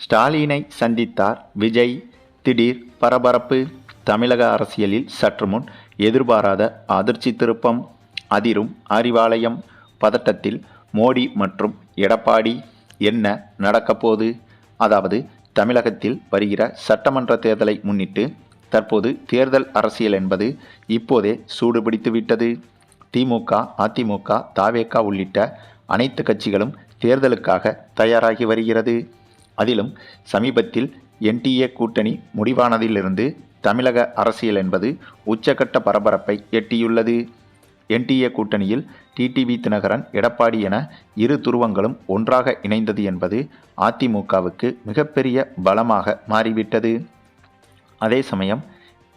ஸ்டாலினை சந்தித்தார் விஜய். திடீர் பரபரப்பு. தமிழக அரசியலில் சற்று முன் எதிர்பாராத அதிர்ச்சி திருப்பம். அதிரும் அறிவாலயம். பதட்டத்தில் மோடி மற்றும் எடப்பாடி என்ன நடக்கப்போது அதாவது தமிழகத்தில் வருகிற சட்டமன்ற தேர்தலை முன்னிட்டு தற்போது தேர்தல் அரசியல் என்பது இப்போதே சூடுபிடித்துவிட்டது திமுக அதிமுக தாவேகா உள்ளிட்ட அனைத்து கட்சிகளும் தேர்தலுக்காக தயாராகி வருகிறது. அதிலும் சமீபத்தில் என்டிஏ கூட்டணி முடிவானதிலிருந்து தமிழக அரசியல் என்பது உச்சகட்ட பரபரப்பை எட்டியுள்ளது. என்டிஏ கூட்டணியில் டிடிவி தினகரன் எடப்பாடி என இரு துருவங்களும் ஒன்றாக இணைந்தது என்பது அதிமுகவுக்கு மிகப்பெரிய பலமாக மாறிவிட்டது. அதே சமயம்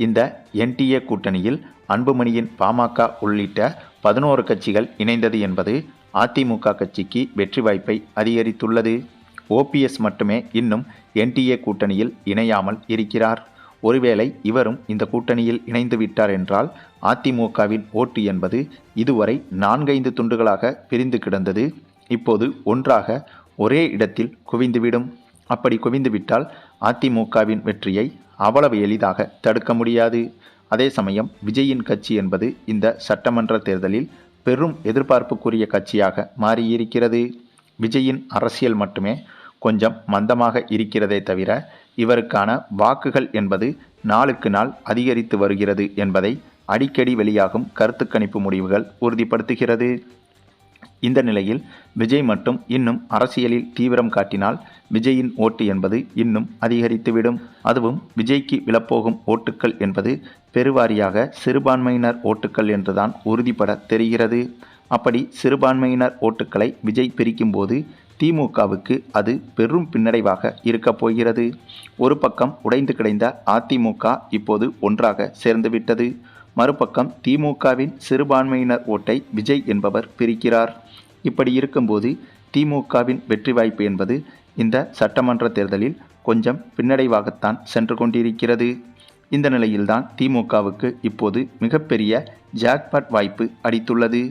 இந்த என்டிஏ கூட்டணியில் அன்புமணியின் பாமக உள்ளிட்ட பதினோரு கட்சிகள் இணைந்தது என்பது அதிமுக கட்சிக்கு வெற்றி வாய்ப்பை அதிகரித்துள்ளது. ஓபிஎஸ் மட்டுமே இன்னும் என்டிஏ கூட்டணியில் இணையாமல் இருக்கிறார். ஒருவேளை இவரும் இந்த கூட்டணியில் இணைந்து விட்டார் என்றால் அதிமுகவின் ஓட்டு என்பது இதுவரை நான்கைந்து துண்டுகளாக பிரிந்து கிடந்தது. இப்போது ஒன்றாக ஒரே இடத்தில் குவிந்துவிடும். அப்படி குவிந்துவிட்டால் அதிமுகவின் வெற்றியை அவ்வளவு எளிதாக தடுக்க முடியாது. அதே சமயம் விஜயின் கட்சி என்பது இந்த சட்டமன்ற தேர்தலில் பெரும் எதிர்பார்ப்புக்குரிய கட்சியாக மாறியிருக்கிறது. விஜயின் அரசியல் மட்டுமே கொஞ்சம் மந்தமாக இருக்கிறதே தவிர இவருக்கான வாக்குகள் என்பது நாளுக்கு நாள் அதிகரித்து வருகிறது என்பதை அடிக்கடி வெளியாகும் கருத்து கணிப்பு முடிவுகள் உறுதிப்படுத்துகிறது. இந்த நிலையில் விஜய் மட்டும் இன்னும் அரசியலில் தீவிரம் காட்டினால் விஜயின் ஓட்டு என்பது இன்னும் அதிகரித்துவிடும். அதுவும் விஜய்க்கு விழப்போகும் ஓட்டுக்கள் என்பது பெருவாரியாக சிறுபான்மையினர் ஓட்டுக்கள் என்றுதான் உறுதிப்பட தெரிகிறது. அப்படி சிறுபான்மையினர் ஓட்டுக்களை விஜய் பிரிக்கும்போது திமுகவுக்கு அது பெரும் பின்னடைவாக இருக்கப் போகிறது. ஒரு பக்கம் உடைந்து கிடந்த அதிமுக இப்போது ஒன்றாக சேர்ந்துவிட்டது மறுபக்கம் திமுகவின் சிறுபான்மையினர் ஓட்டை விஜய் என்பவர் பிரிக்கிறார். இப்படி இருக்கும்போது திமுகவின் வெற்றி வாய்ப்பு என்பது இந்த சட்டமன்ற தேர்தலில் கொஞ்சம் பின்னடைவாகத்தான் சென்று கொண்டிருக்கிறது. இந்த நிலையில்தான் திமுகவுக்கு இப்போது மிகப்பெரிய ஜாக்பாட் வாய்ப்பு அடித்துள்ளது.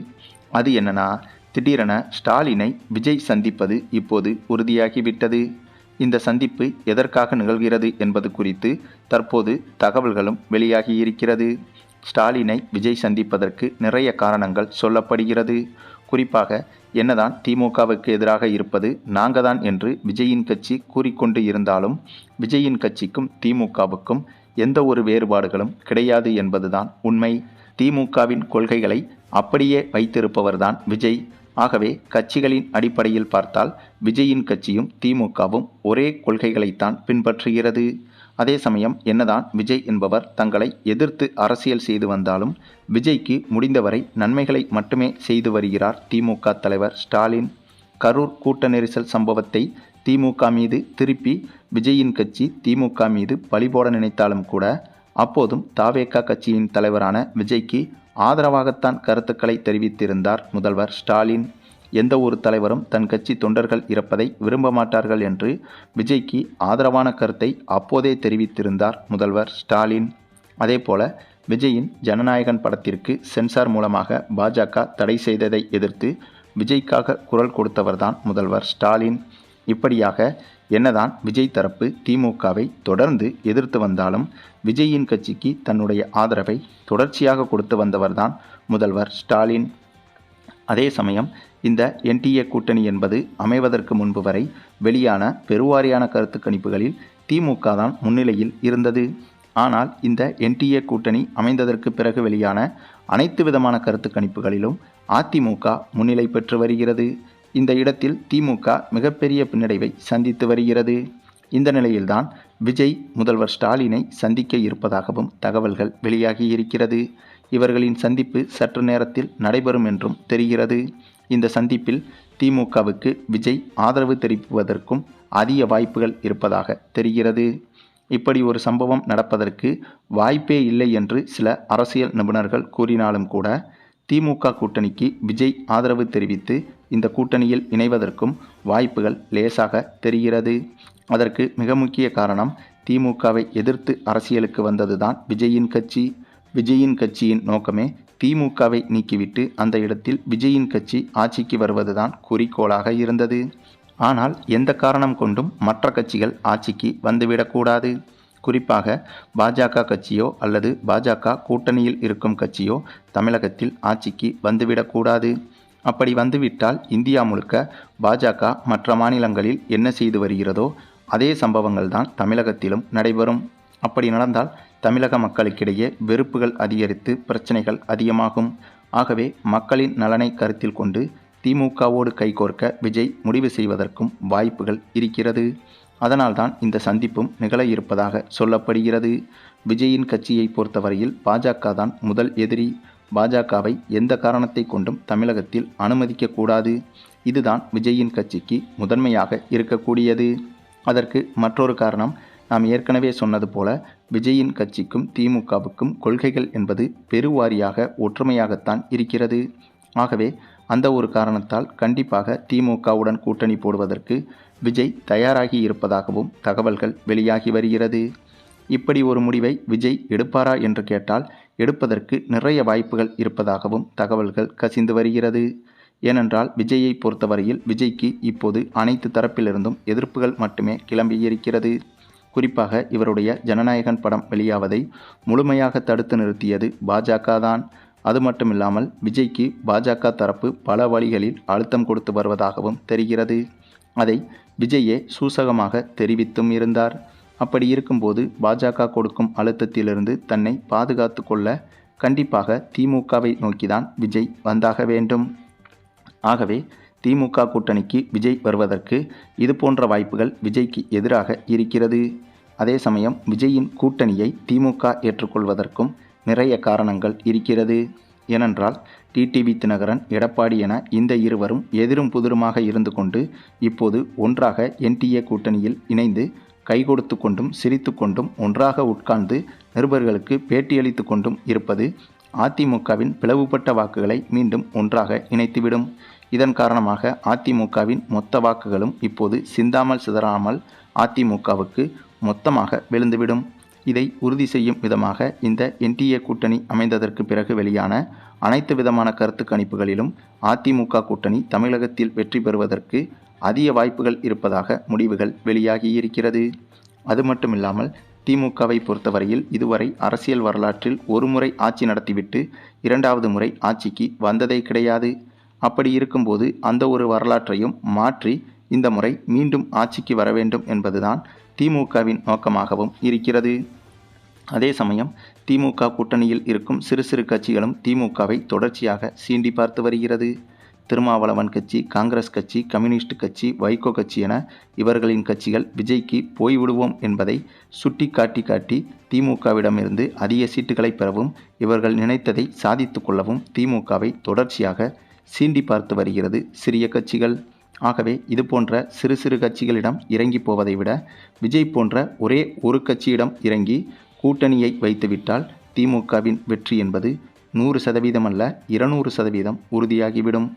அது என்னன்னா திடீரென ஸ்டாலினை விஜய் சந்திப்பது இப்போது உறுதியாகிவிட்டது. இந்த சந்திப்பு எதற்காக நிகழ்கிறது என்பது குறித்து தற்போது தகவல்களும் வெளியாகியிருக்கிறது. ஸ்டாலினை விஜய் சந்திப்பதற்கு நிறைய காரணங்கள் சொல்லப்படுகிறது. குறிப்பாக என்னதான் திமுகவுக்கு எதிராக இருப்பது நாங்கள் தான் என்று விஜயின் கட்சி கூறிக்கொண்டு இருந்தாலும் விஜயின் கட்சிக்கும் திமுகவுக்கும் எந்த ஒரு வேறுபாடுகளும் கிடையாது என்பதுதான் உண்மை. திமுகவின் கொள்கைகளை அப்படியே வைத்திருப்பவர்தான் விஜய். ஆகவே கட்சிகளின் அடிப்படையில் பார்த்தால் விஜயின் கட்சியும் திமுகவும் ஒரே கொள்கைகளைத்தான் பின்பற்றுகிறது. அதே சமயம் என்னதான் விஜய் என்பவர் தங்களை எதிர்த்து அரசியல் செய்து வந்தாலும் விஜய்க்கு முடிந்தவரை நன்மைகளை மட்டுமே செய்து வருகிறார் திமுக தலைவர் ஸ்டாலின். கரூர் கூட்ட நெரிசல் சம்பவத்தை திமுக மீது திருப்பி விஜயின் கட்சி திமுக மீது பழிபோட நினைத்தாலும் கூட அப்போதும் தாவேக்கா கட்சியின் தலைவரான விஜய்க்கு ஆதரவாகத்தான் கருத்துக்களை தெரிவித்திருந்தார் முதல்வர் ஸ்டாலின். எந்த ஒரு தலைவரும் தன் கட்சி தொண்டர்கள் இறப்பதை விரும்ப மாட்டார்கள் என்று விஜய்க்கு ஆதரவான கருத்தை அப்போதே தெரிவித்திருந்தார் முதல்வர் ஸ்டாலின். அதேபோல விஜயின் ஜனநாயகன் படத்திற்கு சென்சார் மூலமாக பாஜக தடை செய்ததை எதிர்த்து விஜய்க்காக குரல் கொடுத்தவர்தான் முதல்வர் ஸ்டாலின். இப்படியாக என்னதான் விஜய் தரப்பு திமுகவை தொடர்ந்து எதிர்த்து வந்தாலும் விஜயின் கட்சிக்கு தன்னுடைய ஆதரவை தொடர்ச்சியாக கொடுத்து வந்தவர்தான் முதல்வர் ஸ்டாலின். அதே சமயம் இந்த என்டிஏ கூட்டணி என்பது அமைவதற்கு முன்பு வரை வெளியான பெருவாரியான கருத்து கணிப்புகளில் திமுக தான் முன்னிலையில் இருந்தது. ஆனால் இந்த என்டிஏ கூட்டணி அமைந்ததற்கு பிறகு வெளியான அனைத்து விதமான கருத்து கணிப்புகளிலும் அதிமுக முன்னிலை பெற்று வருகிறது. இந்த இடத்தில் திமுக மிகப்பெரிய பின்னடைவை சந்தித்து வருகிறது. இந்த நிலையில்தான் விஜய் முதல்வர் ஸ்டாலினை சந்திக்க இருப்பதாகவும் தகவல்கள் வெளியாகி இருக்கிறது. இவர்களின் சந்திப்பு சற்று நேரத்தில் நடைபெறும் என்றும் தெரிகிறது. இந்த சந்திப்பில் திமுகவுக்கு விஜய் ஆதரவு தெரிவிப்பதற்கும் அதிக வாய்ப்புகள் இருப்பதாக தெரிகிறது. இப்படி ஒரு சம்பவம் நடப்பதற்கு வாய்ப்பே இல்லை என்று சில அரசியல் நிபுணர்கள் கூறினாலும் கூட திமுக கூட்டணிக்கு விஜய் ஆதரவு தெரிவித்து இந்த கூட்டணியில் இணைவதற்கும் வாய்ப்புகள் லேசாக தெரிகிறது. அதற்கு மிக முக்கிய காரணம் திமுகவை எதிர்த்து அரசியலுக்கு வந்ததுதான் விஜயின் கட்சி. விஜயின் கட்சியின் நோக்கமே திமுகவை நீக்கிவிட்டு அந்த இடத்தில் விஜயின் கட்சி ஆட்சிக்கு வருவதுதான் குறிக்கோளாக இருந்தது. ஆனால் எந்த காரணம் கொண்டும் மற்ற கட்சிகள் ஆட்சிக்கு வந்துவிடக்கூடாது. குறிப்பாக பாஜக கட்சியோ அல்லது பாஜக கூட்டணியில் இருக்கும் கட்சியோ தமிழகத்தில் ஆட்சிக்கு வந்துவிடக்கூடாது. அப்படி வந்துவிட்டால் இந்தியா முழுக்க பாஜக மற்ற மாநிலங்களில் என்ன செய்து வருகிறதோ அதே சம்பவங்கள் தான் தமிழகத்திலும் நடைபெறும். அப்படி நடந்தால் தமிழக மக்களுக்கிடையே வெறுப்புகள் அதிகரித்து பிரச்சனைகள் அதிகமாகும். ஆகவே மக்களின் நலனை கருத்தில் கொண்டு திமுகவோடு கைகோர்க்க விஜய் முடிவு செய்வதற்கும் வாய்ப்புகள் இருக்கிறது. அதனால்தான் இந்த சந்திப்பும் நிகழ இருப்பதாக சொல்லப்படுகிறது. விஜயின் கட்சியை பொறுத்தவரையில் பாஜக தான் முதல் எதிரி. பாஜகவை எந்த காரணத்தை கொண்டும் தமிழகத்தில் அனுமதிக்கக்கூடாது இதுதான் விஜயின் கட்சிக்கு முதன்மையாக இருக்கக்கூடியது. அதற்கு மற்றொரு காரணம் நாம் ஏற்கனவே சொன்னது போல விஜயின் கட்சிக்கும் திமுகவுக்கும் கொள்கைகள் என்பது பெருவாரியாக ஒற்றுமையாகத்தான் இருக்கிறது. ஆகவே அந்த ஒரு காரணத்தால் கண்டிப்பாக திமுகவுடன் கூட்டணி போடுவதற்கு விஜய் தயாராகி இருப்பதாகவும் தகவல்கள் வெளியாகி வருகிறது. இப்படி ஒரு முடிவை விஜய் எடுப்பாரா என்று கேட்டால் எடுப்பதற்கு நிறைய வாய்ப்புகள் இருப்பதாகவும் தகவல்கள் கசிந்து வருகிறது. ஏனென்றால் விஜயை பொறுத்தவரையில் விஜய்க்கு இப்போது அனைத்து தரப்பிலிருந்தும் எதிர்ப்புகள் மட்டுமே கிளம்பியிருக்கிறது குறிப்பாக இவருடைய ஜனநாயகன் படம் வெளியாவதை முழுமையாக தடுத்து நிறுத்தியது பாஜக தான் அது மட்டுமில்லாமல் விஜய்க்கு பாஜக தரப்பு பல வழிகளில் அழுத்தம் கொடுத்து வருவதாகவும் தெரிகிறது. அதை விஜயே சூசகமாக தெரிவித்தும் இருந்தார். அப்படி இருக்கும்போது பாஜக கொடுக்கும் அழுத்தத்திலிருந்து தன்னை பாதுகாத்து கொள்ள கண்டிப்பாக திமுகவை நோக்கிதான் விஜய் வந்தாக வேண்டும். ஆகவே திமுக கூட்டணிக்கு விஜய் வருவதற்கு இது போன்ற வாய்ப்புகள் விஜய்க்கு எதிராக இருக்கிறது. அதே சமயம் விஜயின் கூட்டணியை திமுக ஏற்றுக்கொள்வதற்கும் நிறைய காரணங்கள் இருக்கிறது. ஏனென்றால் டிடிவி தினகரன் எடப்பாடி என இந்த இருவரும் எதிரும் புதிருமாக இருந்து கொண்டு இப்போது ஒன்றாக என்டிஏ கூட்டணியில் இணைந்து கைகொடுத்து கொண்டும் சிரித்து கொண்டும் ஒன்றாக உட்கார்ந்து நிருபர்களுக்கு பேட்டியளித்து கொண்டும் இருப்பது அதிமுகவின் பிளவுபட்ட வாக்குகளை மீண்டும் ஒன்றாக இணைத்துவிடும். இதன் காரணமாக அதிமுகவின் மொத்த வாக்குகளும் இப்போது சிந்தாமல் சிதறாமல் அதிமுகவுக்கு மொத்தமாக விழுந்துவிடும். இதை உறுதி செய்யும் விதமாக இந்த என்டிஏ கூட்டணி அமைந்ததற்கு பிறகு வெளியான அனைத்து விதமான கருத்து கணிப்புகளிலும் அதிமுக கூட்டணி தமிழகத்தில் வெற்றி பெறுவதற்கு அதிக வாய்ப்புகள் இருப்பதாக முடிவுகள் வெளியாகியிருக்கிறது. அது மட்டுமில்லாமல் திமுகவை பொறுத்தவரையில் இதுவரை அரசியல் வரலாற்றில் ஒரு முறை ஆட்சி நடத்திவிட்டு இரண்டாவது முறை ஆட்சிக்கு வந்ததே கிடையாது. அப்படி இருக்கும்போது அந்த ஒரு வரலாற்றையும் மாற்றி இந்த முறை மீண்டும் ஆட்சிக்கு வர வேண்டும் என்பதுதான் திமுகவின் நோக்கமாகவும் இருக்கிறது. அதே சமயம் திமுக கூட்டணியில் இருக்கும் சிறு சிறு கட்சிகளும் திமுகவை தொடர்ச்சியாக சீண்டி பார்த்து வருகிறது. திருமாவளவன் கட்சி காங்கிரஸ் கட்சி கம்யூனிஸ்ட் கட்சி வைகோ கட்சி என இவர்களின் கட்சிகள் விஜய்க்கு போய்விடுவோம் என்பதை சுட்டி காட்டி காட்டி திமுகவிடமிருந்து அதிக சீட்டுகளை பெறவும் இவர்கள் நினைத்ததை சாதித்து கொள்ளவும் திமுகவை தொடர்ச்சியாக சீண்டி பார்த்து வருகிறது சிறிய கட்சிகள். ஆகவே இது போன்ற சிறு சிறு கட்சிகளிடம் இறங்கி போவதை விட விஜய் போன்ற ஒரே ஒரு கட்சியிடம் இறங்கி கூட்டணியை வைத்துவிட்டால் திமுகவின் வெற்றி என்பது நூறு சதவீதம் அல்ல இருநூறு சதவீதம் உறுதியாகிவிடும்.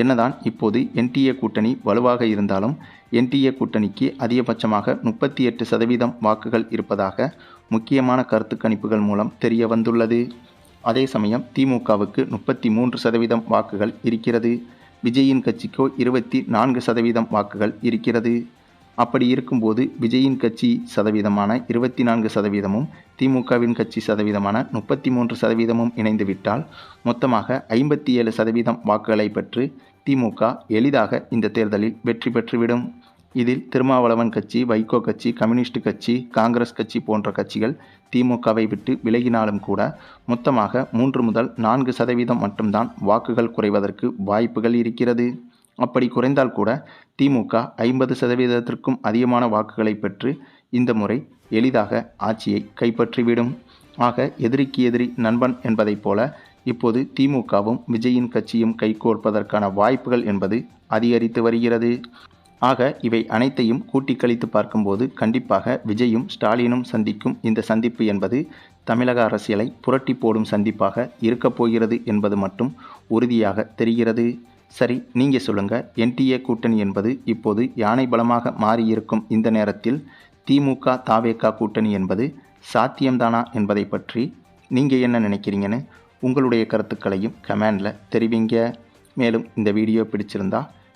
என்னதான் இப்போது என்டிஏ கூட்டணி வலுவாக இருந்தாலும் என்டிஏ கூட்டணிக்கு அதிகபட்சமாக முப்பத்தி எட்டு சதவீதம் வாக்குகள் இருப்பதாக முக்கியமான கருத்து கணிப்புகள் மூலம் தெரிய வந்துள்ளது அதே சமயம் திமுகவுக்கு முப்பத்தி மூன்று சதவீதம் வாக்குகள் இருக்கிறது. விஜயின் கட்சிக்கோ இருபத்தி நான்கு சதவீதம் வாக்குகள் இருக்கிறது. அப்படி இருக்கும்போது விஜயின் கட்சி சதவீதமான இருபத்தி நான்கு சதவீதமும் திமுகவின் கட்சி சதவீதமான முப்பத்தி மூன்று சதவீதமும் இணைந்துவிட்டால் மொத்தமாக ஐம்பத்தி ஏழு சதவீதம் வாக்குகளை பெற்று திமுக எளிதாக இந்த தேர்தலில் வெற்றி பெற்றுவிடும். இதில் திருமாவளவன் கட்சி வைகோ கட்சி கம்யூனிஸ்ட் கட்சி காங்கிரஸ் கட்சி போன்ற கட்சிகள் திமுகவை விட்டு விலகினாலும் கூட மொத்தமாக மூன்று முதல் நான்கு சதவீதம் மட்டும்தான் வாக்குகள் குறைவதற்கு வாய்ப்புகள் இருக்கிறது. அப்படி குறைந்தால் கூட திமுக ஐம்பது சதவீதத்திற்கும் அதிகமான வாக்குகளை பெற்று இந்த முறை எளிதாக ஆட்சியை கைப்பற்றிவிடும். ஆக எதிரிக்கு எதிரி நண்பன் என்பதைப் போல இப்போது திமுகவும் விஜயின் கட்சியும் கைகோர்ப்பதற்கான வாய்ப்புகள் என்பது அதிகரித்து வருகிறது. ஆக இவை அனைத்தையும் கூட்டி கழித்து பார்க்கும்போது கண்டிப்பாக விஜயும் ஸ்டாலினும் சந்திக்கும் இந்த சந்திப்பு என்பது தமிழக அரசியலை புரட்டி போடும் சந்திப்பாக இருக்கப் போகிறது என்பது மட்டும் உறுதியாக தெரிகிறது. சரி நீங்கள் சொல்லுங்கள் என்டிஏ கூட்டணி என்பது இப்போது யானை பலமாக மாறியிருக்கும் இந்த நேரத்தில் திமுக தாவேகா கூட்டணி என்பது சாத்தியம்தானா என்பதை பற்றி நீங்கள் என்ன நினைக்கிறீங்கன்னு உங்களுடைய கருத்துக்களையும் கமெண்டில் தெரிவிங்க. மேலும் இந்த வீடியோ பிடிச்சிருந்தா